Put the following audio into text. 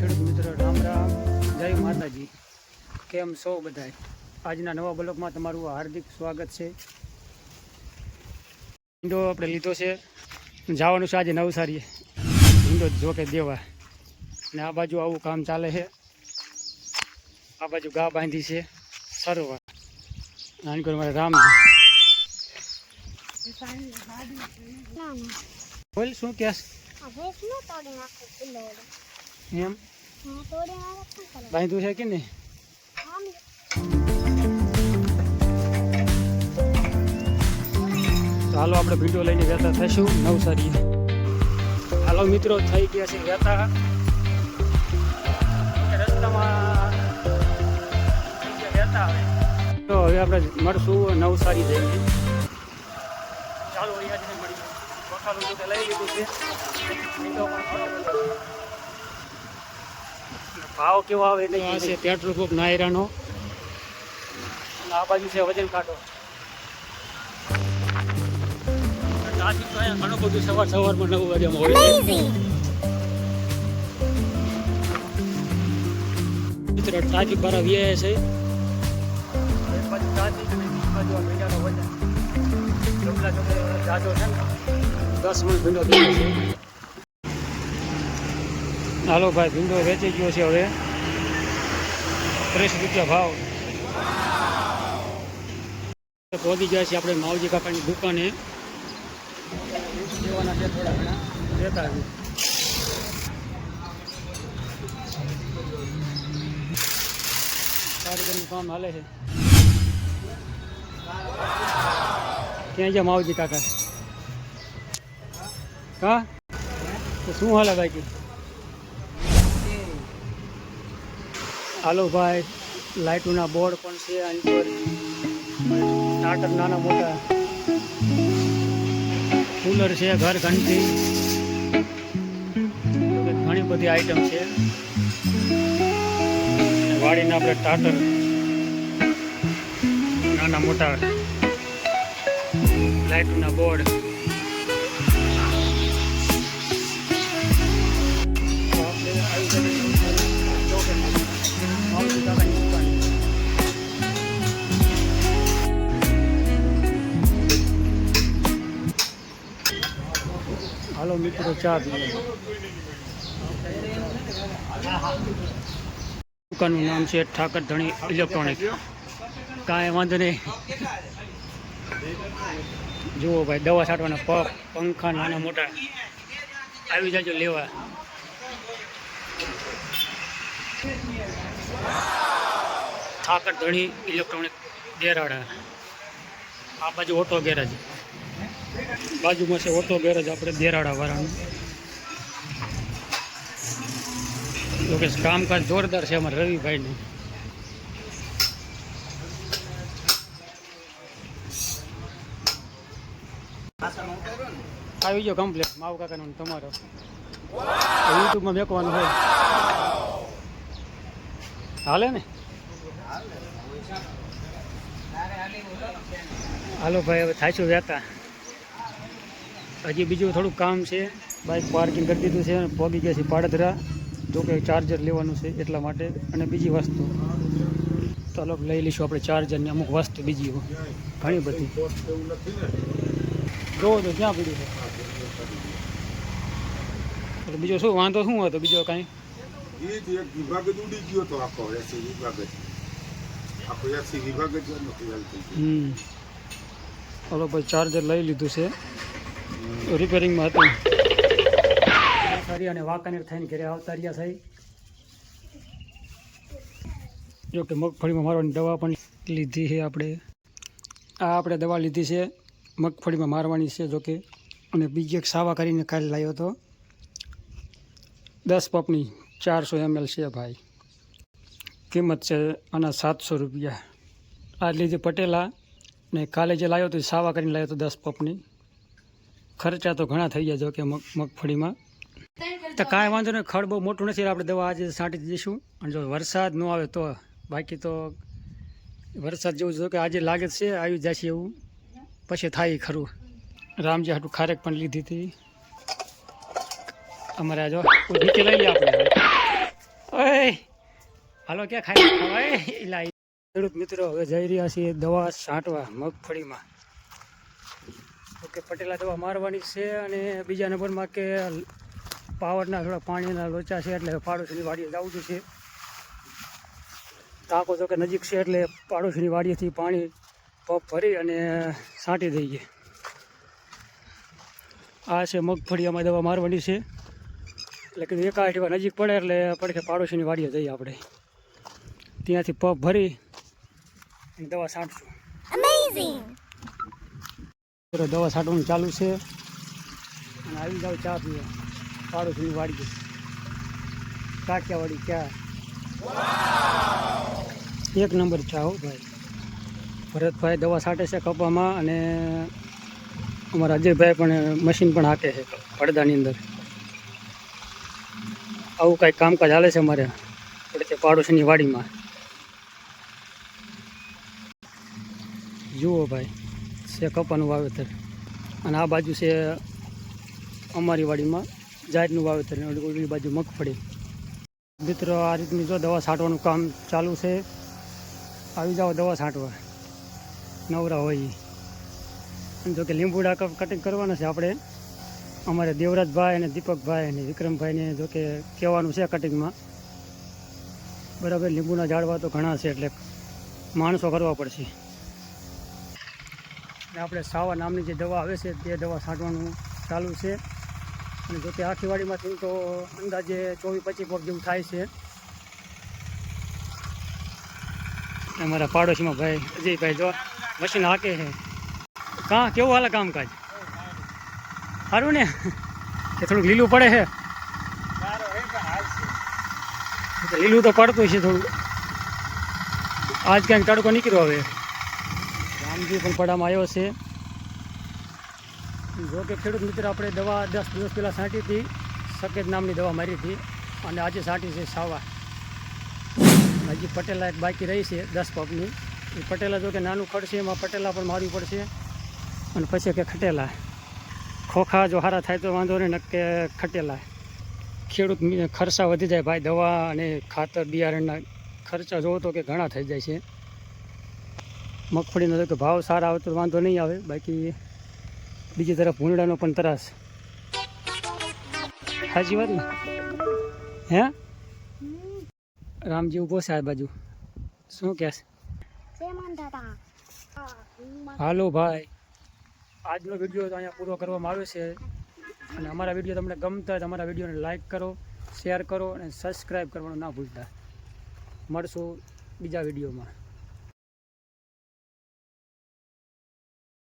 ખેડૂત મિત્રો, રામ રામ. જય માતાજી. કેમ છો બધાય? આજના નવા બ્લોકમાં તમારું હાર્દિક સ્વાગત છે. ઈંડો આપણે લીધો છે. જવાનું છે આજે નવસારીએ. ઈંડો જો કે દેવા. ને આ બાજુ આવું કામ ચાલે છે. આ બાજુ ગા બાંધી છે સરોવર નાની કરી મારે રામ બોલ, શું કહેશ? એમ? બાંધ્યું છે કે નહીં? હાલો આપણે વીડિયો લઈને વહેતા થઈશું નવસારી હાલો મિત્રો, થઈ ગયા છે વહેતા રસ્તામાં તો હવે આપણે મળશું નવસારી જઈને. ચાલો અહીંયા જઈને મળીએ. લઈ લીધું છે. ભાવ કેવો આવે એટલે આ છે પેટ્રોલ પંપ નાયરાનો. અને આ બાજુ છે વજન કાંટો. ટ્રાફિક તો અહીંયા ઘણું બધું સવાર સવારમાં નવ વાગ્યામાં હોય છે. મિત્રો ટ્રાફિક બારા વ્યાય છે. બાજુ ટ્રાફિક અને બીજી બાજુ આ ભીંડાનો વજન જમલા જમલા જાજો છે ને દસ મણ ભીંડો થયો છે હાલો ભાઈ ભીંડો વેચી ગયો છે હવે. ત્રીસ રૂપિયા ભાવ. પહોંચી ગયા છીએ આપણે માવજી કાકાની દુકાને. લેતા આવીએ. કામ હાલે છે. ક્યાં ગયા માવજી કાકા? હા? શું હાલે બાકી? હાલો ભાઈ, લાઇટોના બોર્ડ પણ છે આની પર. ટાટર નાના મોટા. કુલર છે, ઘર ઘંટી. ઘણી બધી આઈટમ છે. વાડીના આપણે ટાટર નાના મોટા. લાઇટોના બોર્ડ. પીએ. દુકાનનું નામ છે ઠાકર ધણી ઇલેક્ટ્રોનિક. કાંઈ વાંધો નહીં. જુઓ ભાઈ, દવા છાંટવાના પગ, પંખા નાના મોટા. આવી જાજો લેવા. ઠાકર ધણી ઇલેક્ટ્રોનિક ગેરાડા. આ બાજુ ઓટો ગેરેજ. બાજુમાં છે ઓટો ગેરેજ આપણે દેરાડા વાળાનું. જોકે કામકાજ જોરદાર છે અમારે રવિભાઈનું. આવી ગયો કમ્પ્લેટ માવ કાકાનો તમારો. યુટ્યુબમાં મેકવાનું હોય. હાલે ને? હાલો ભાઈ, હવે થાય છું વહેતા હજી બીજું થોડુંક કામ છે. બાઇક પાર્કિંગ કરી દીધું છે અને પગી ગયા છે પાડધરા. જો કે ચાર્જર લેવાનું છે એટલા માટે. અને બીજી વસ્તુ. ચાલો લઈ લઈશું આપણે ચાર્જરની અમુક વસ્તુ બીજી ઘણી બધી. જોવો તો ક્યાં પડ્યું છે? બીજો શું વાંધો શું હતો? બીજો કાંઈ? એ જ એક વિભાગ જ ઉડી ગયો તો આખો એસી વિભાગ જ. આખો એસી વિભાગ જ નથી હમ. ચાલો ભાઈ ચાર્જર લઈ લીધું છે. રિપેરિંગમાં હતું. કરી અને વાંકાનેર થઈને ઘરે આવતા રહ્યા થઈ જો કે મગફળીમાં મારવાની દવા પણ લીધી છે આપણે. આ આપણે દવા લીધી છે, મગફળીમાં મારવાની છે જોકે. અને બીજી એક સાવા કરીને કાલે લાવ્યો હતો. દસ પપની ચારસો એમએલ છે ભાઈ. કિંમત છે આના સાતસો રૂપિયા. આ લીધી પટેલા ને કાલે જે લાવ્યો હતો સાવા કરીને લાવ્યો હતો દસ પપની. ખર્ચા તો ઘણા થઈ ગયા જો કે મગ મગફળીમાં. તો કાંઈ વાંધો નહીં, ખડ બહુ મોટું નથી, આપણે દવા આજે છાંટી દઈશું. અને જો વરસાદ ન આવે તો બાકી તો વરસાદ જેવું જો કે આજે લાગે છે, આવી જશે એવું. પછી થાય ખરું. રામજી હાટું ખારેક પણ લીધી હતી. અમારે આ જો નીચે લઈ લે આપણે ઓય! હાલો, ક્યાં ખાઈ ખવાય ખેડૂત મિત્રો હવે જઈ રહ્યા છીએ દવા છાંટવા મગફળીમાં. ઓકે પટેલા દવા મારવાની છે અને બીજા નંબરમાં કે પાવરના થોડા પાણીના લોચા છે એટલે પાડોશીની વાડીએ જવું છે ટાંકો તો કે નજીક છે એટલે પાડોશીની વાડીએથી પાણી પંપ ભરી અને છાંટી દઈએ. આ છે મગફળી અમારે દવા મારવાની છે. એટલે કીધું એકાઠ વાર નજીક પડે એટલે પડખે પાડોશીની વાડીએ જઈએ આપણે. ત્યાંથી પંપ ભરી દવા છાંટશું. દવા છાંટવાનું ચાલુ છે. અને આવી જાવ ચા પીવા. પાડોશીની વાડીએ. કાઠિયાવાડી ચા. એક નંબર ચા હો ભાઈ. ભરતભાઈ દવા છાંટે છે કપામાં અને અમારા અજયભાઈ પણ મશીન પણ હાકે છે પડદાની અંદર. આવું કાંઈક કામકાજ હાલે છે અમારે પડખે પાડોશીની વાડીમાં. જુઓ ભાઈ. છે કપાનું વાવેતર. અને આ બાજુ છે અમારી વાડીમાં જાતનું વાવેતર અને ઓલી બાજુ મગફળી. મિત્રો, આ રીતની જો દવા છાંટવાનું કામ ચાલુ છે. આવી જાઓ દવા છાંટવા. નવરા હોય. એમ જોકે લીંબુડા કટિંગ કરવાના છે આપણે. અમારે દેવરાજભાઈ અને દીપકભાઈ અને વિક્રમભાઈને જો કે કહેવાનું છે કટિંગમાં બરાબર, લીંબુના ઝાડવા તો ઘણા છે એટલે માણસો કરવા પડશે. અને આપણે સાવા નામની જે દવા આવે છે તે દવા છાંટવાનું ચાલુ છે. અને જો કે આખીવાડીમાંથી તો અંદાજે ચોવીસ પચીસ પગ જેવું થાય છે. અમારા પાડોશીમાં ભાઈ, અજયભાઈ જો મશીન હાકે છે. કાં, કેવું હાલે કામકાજ? સારું ને? કે થોડુંક લીલું પડે છે? તો લીલું તો પડતું છે થોડું આજ કાંઈ તડકો નીકળ્યો હવે. રામજી પણ પડામાં આવ્યો છે. જો કે ખેડૂત મિત્ર, આપણે દવા દસ દિવસ પહેલાં છાંટી હતી. સફેદ નામની દવા મારી હતી. અને આજે છાંટી છે સાવા. હજી પટેલા એક બાકી રહી છે, દસ પગની. એ પટેલા જો કે નાનું ખડશે એમાં પટેલા પણ મારવી પડશે. અને પછી કે ખટેલા. ખોખા જો હારા થાય તો વાંધો નહીં નક્કે ખટેલા. ખેડૂત ખર્ચા વધી જાય ભાઈ, દવા અને ખાતર, બિયારણના ખર્ચા જોવો તો કે ઘણા થઈ જાય છે. મગફળીનો તો કે ભાવ સારા આવે તો વાંધો નહીં આવે. બાકી બીજી તરફ ભૂંડાનો પણ ત્રાસ. સાચી વાત ને? હે? રામજી ઊભો છે આ બાજુ. શું કહે છે? છે મંધાતા હા હાલો ભાઈ. આજનો વીડિયો તો અહીંયા પૂરો કરવામાં આવ્યો છે. અને અમારા વીડિયો તમને ગમતા હોય અમારા વિડીયોને લાઈક કરો શેર કરો અને સબસ્ક્રાઈબ કરવાનું ના ભૂલતા. મળશું બીજા વિડીયોમાં.